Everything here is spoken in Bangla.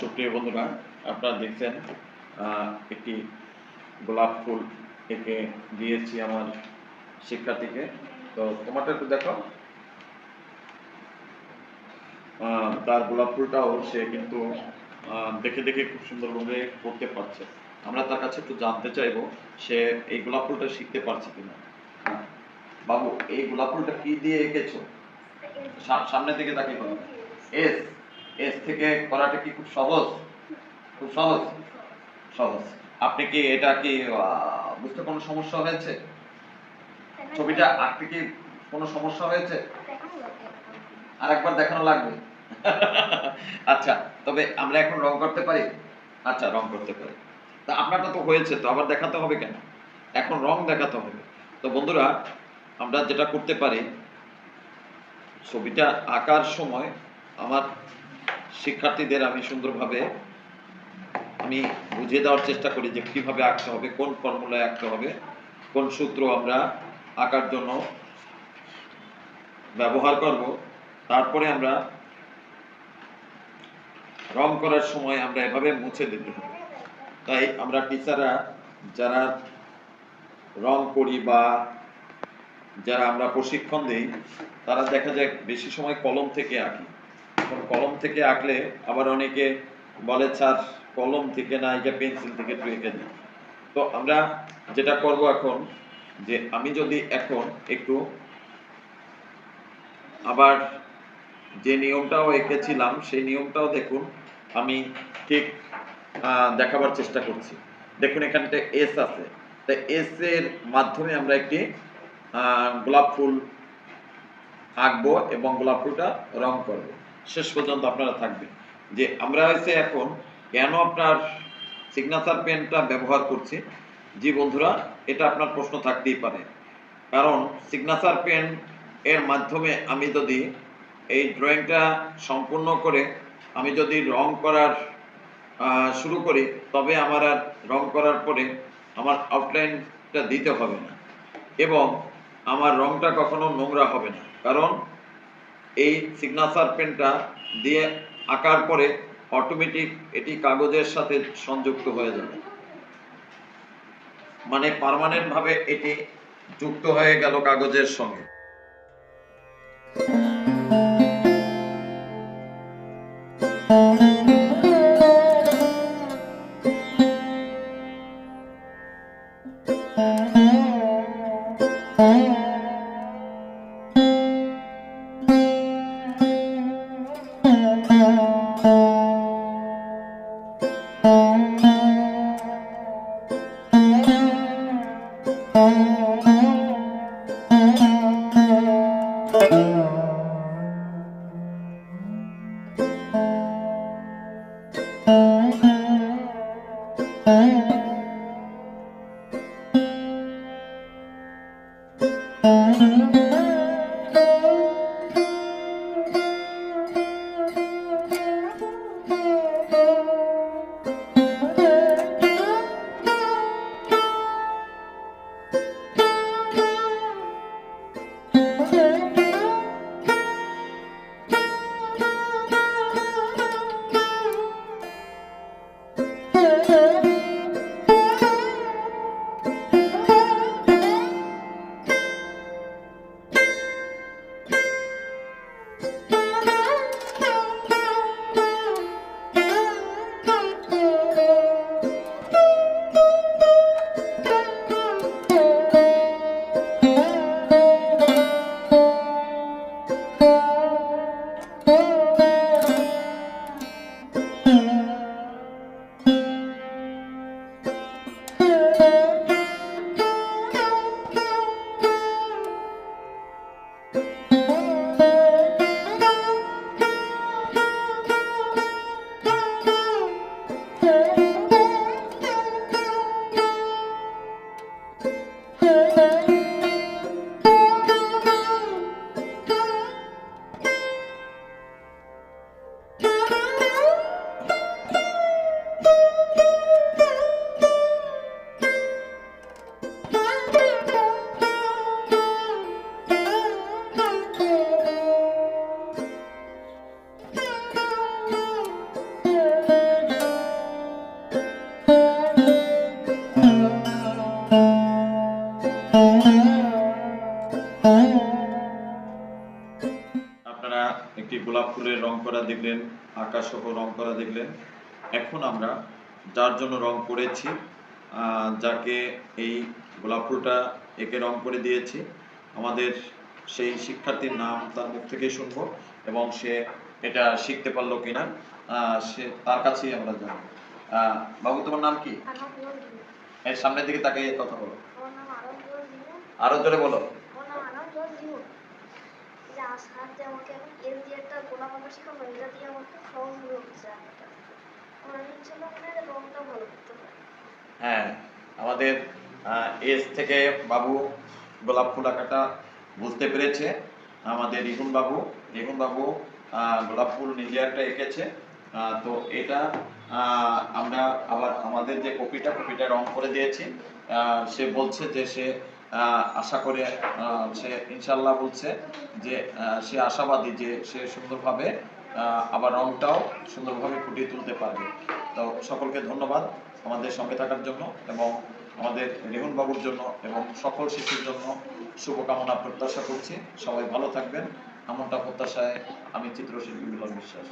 সুপ্রিয় বন্ধুরা আপনারা দেখছেন একটি গোলাপ ফুল এঁকে দিয়েছি আমার শিক্ষার্থীকে। তো তোমারটা একটু দেখো। তার গোলাপ ফুলটাও সে কিন্তু দেখে দেখে খুব সুন্দরভাবে করতে পারছে। আমরা তার কাছে একটু জানতে চাইব সে এই গোলাপ ফুলটা শিখতে পারছে কিনা? হ্যাঁ। বাবু এই গোলাপ ফুলটা কি দিয়ে এঁকেছো? সা- সামনে থেকে তাকিয়ে করো এস এস থেকে করাটা কি খুব সহজ? খুব সহজ? সহজ। আপনি কি এটা কি বুঝতে কোনো সমস্যা হয়েছে? ছবিটা আঁকতে কি কোনো সমস্যা হয়েছে? আরেকবার দেখানো লাগবে। আচ্ছা তবে আমরা এখন রং করতে পারি? আচ্ছা রং করতে পারি। তা আপনারটা তো হয়েছে তো, আবার দেখাতে হবে কেন? এখন রং দেখাতে হবে। তো বন্ধুরা, আমরা যেটা করতে পারি, ছবিটা আঁকার সময় আমার শিক্ষার্থীদের আমি সুন্দরভাবে আমি বুঝিয়ে দেওয়ার চেষ্টা করি যে কীভাবে আঁকতে হবে, কোন ফর্মুলায় আঁকতে হবে, কোন সূত্র আমরা আঁকার জন্য ব্যবহার করব। তারপরে আমরা রং করার সময় আমরা এভাবে মুছে দিতে হবে। তাই আমরা টিচাররা যারা রং করি বা যারা আমরা প্রশিক্ষণ দিই, তারা দেখা যায় বেশি সময় কলম থেকে আঁকি। কলম থেকে আঁকলে আবার অনেকে বলে, স্যার, কলম থেকে না এটা পেন্সিল থেকে একটু এঁকে দিই তো আমরা যেটা করব এখন, যে আমি যদি এখন একটু আবার যে নিয়মটাও এঁকেছিলাম, সেই নিয়মটাও দেখুন, আমি ঠিক দেখাবার চেষ্টা করছি। দেখুন এখানটা এস আছে। তা এস এর মাধ্যমে আমরা একটি গোলাপ ফুল আঁকবো এবং গোলাপ ফুলটা রং করব। শেষ পর্যন্ত আপনারা থাকবেন। যে আমরা হয়েছে এখন কেন আপনার সিগনেচার পেনটা ব্যবহার করছি? জি বন্ধুরা, এটা আপনার প্রশ্ন থাকতেই পারে। কারণ সিগনেচার পেন এর মাধ্যমে আমি যদি এই ড্রয়িংটা সম্পূর্ণ করে আমি যদি রং করার শুরু করি, তবে আমার আর রং করার পরে আমার আউটলাইনটা দিতে হবে না। এবং আমার রংটা কখনো নোংরা হবে না। কারণ এই সিগনেচার পেনটা দিয়ে আঁকার পরে অটোমেটিক এটি কাগজের সাথে সংযুক্ত হয়ে যাবে। মানে পার্মানেন্ট ভাবে এটি যুক্ত হয়ে গেল কাগজের সঙ্গে। করা দেখলেন আকাশ সহ রং করা দেখলেন। এখন আমরা যার জন্য রং করেছি যাকে এই গোলাপ ফুলটা একে রং করে দিয়েছি আমাদের সেই শিক্ষার্থীর নাম তার মুখ থেকেই শুনব এবং সে এটা শিখতে পারল কিনা সে তার কাছেই আমরা জানব। বাবু তোমার নাম কি? এর সামনের দিকে তাকে কথা বলো। আরও জোরে বলো। হাতে আমাকে এখন এল দিয়ে একটা গোলাপ আঁকা শেখাবো এটা দিয়ে আমাকে সহজ হয়ে উঠছে আঁকাটা আমার ইচ্ছে মানে রংটা ভালো করতে পারে। হ্যাঁ আমাদের এজ থেকে বাবু গোলাপ ফুল আঁকাটা বুঝতে পেরেছে। আমাদের রিহুন বাবু রিহুন বাবু গোলাপ ফুল নিজে একটা এঁকেছে। তো এটা আমরা আবার আমাদের যে কপিটা কপিটা রং করে দিয়েছি সে বলছে যে সে আশা করে সে ইনশাল্লাহ বলছে যে সে আশাবাদী যে সে সুন্দরভাবে আবার রংটাও সুন্দরভাবে ফুটিয়ে তুলতে পারবে। তো সকলকে ধন্যবাদ আমাদের সঙ্গে থাকার জন্য এবং আমাদের রেহুন বাবুর জন্য এবং সকল শিশুর জন্য শুভকামনা প্রত্যাশা করছি। সবাই ভালো থাকবেন। এমনটা প্রত্যাশায় আমি চিত্রশিল্পী মিলন বিশ্বাস।